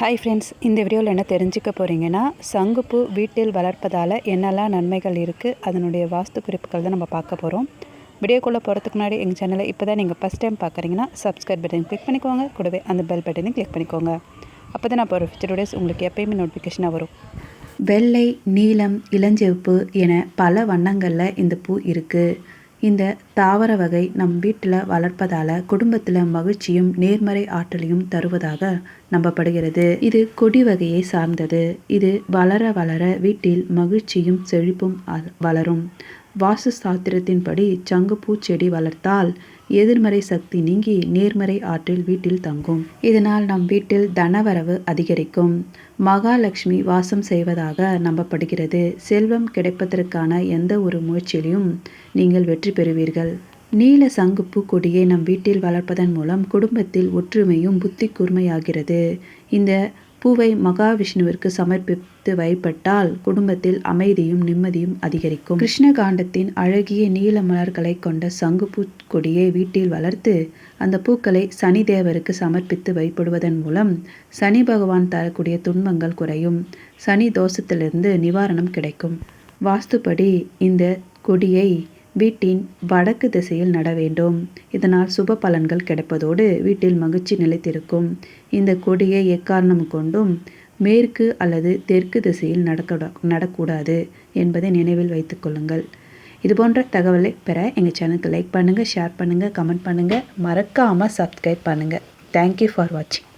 Hi friends இந்த வீடியோவில் என்ன தெரிஞ்சுக்க போகிறீங்கன்னா சங்குப்பூ வீட்டில் வளர்ப்பதால் என்னெல்லாம் நன்மைகள் இருக்குது அதனுடைய வாஸ்து குறிப்புகள் தான் நம்ம பார்க்க போகிறோம் வீடியோக்குள்ளே போகிறதுக்கு முன்னாடி எங்கள் சேனலை இப்போ தான் நீங்கள் ஃபஸ்ட் டைம் பார்க்குறீங்கன்னா சப்ஸ்கிரைப் பட்டன் கிளிக் பண்ணிக்கோங்க. கூடவே அந்த பெல் பட்டனையும் கிளிக் பண்ணிக்கோங்க. அப்போ தான் நான் போகிற ஃபியூச்சர் டேஸ் உங்களுக்கு எப்பயுமே நோட்டிஃபிகேஷனாக வரும். வெள்ளை நீலம் இளஞ்சிவப்பு என பல வண்ணங்களில் இந்த பூ இருக்குது இந்த தாவர வகை நம் வீட்டில் வளர்ப்பதால் குடும்பத்தில் மகிழ்ச்சியும் நேர்மறை ஆற்றலையும் தருவதாக நம்பப்படுகிறது. இது கொடி வகையை சார்ந்தது. இது வளர வளர வீட்டில் மகிழ்ச்சியும் செழிப்பும் அ- வளரும். வாஸ்து சாஸ்திரத்தின்படி சங்குப்பூ செடி வளர்த்தால் எதிர்மறை சக்தி நீங்கி நேர்மறை ஆற்றில் வீட்டில் தங்கும். இதனால் நம் வீட்டில் தனவரவு அதிகரிக்கும். மகாலட்சுமி வாசம் செய்வதாக நம்பப்படுகிறது. செல்வம் கிடைப்பதற்கான எந்த ஒரு முயற்சியிலும் நீங்கள் வெற்றி பெறுவீர்கள். நீல சங்குப்பூ கொடியை நம் வீட்டில் வளர்ப்பதன் மூலம் குடும்பத்தில் ஒற்றுமையும் புத்தி கூர்மையாகிறது. இந்த பூவை மகாவிஷ்ணுவிற்கு சமர்ப்பித்து வழிபட்டால் குடும்பத்தில் அமைதியும் நிம்மதியும் அதிகரிக்கும். கிருஷ்ண காண்டத்தின் அழகிய நீல மலர்களை கொண்ட சங்குப்பூ கொடியை வீட்டில் வளர்த்து அந்த பூக்களை சனி தேவருக்கு சமர்ப்பித்து வைப்படுவதன் மூலம் சனி பகவான் தரக்கூடிய துன்பங்கள் குறையும். சனி தோஷத்திலிருந்து நிவாரணம் கிடைக்கும். வாஸ்துப்படி இந்த கொடியை வீட்டின் வடக்கு திசையில் நட வேண்டும். இதனால் சுப பலன்கள் கிடைப்பதோடு வீட்டில் மகிழ்ச்சி நிலைத்திருக்கும். இந்த கொடியை எக்காரணம் கொண்டும் மேற்கு அல்லது தெற்கு திசையில் நடக்க நடக்கூடாது என்பதை நினைவில் வைத்துக்கொள்ளுங்கள் இது போன்ற தகவலை பெற எங்கள் சேனலுக்கு லைக் பண்ணுங்கள் ஷேர் பண்ணுங்கள் கமெண்ட் பண்ணுங்கள் மறக்காமல் சப்ஸ்கிரைப் பண்ணுங்கள் தேங்க்யூ ஃபார் வாட்சிங்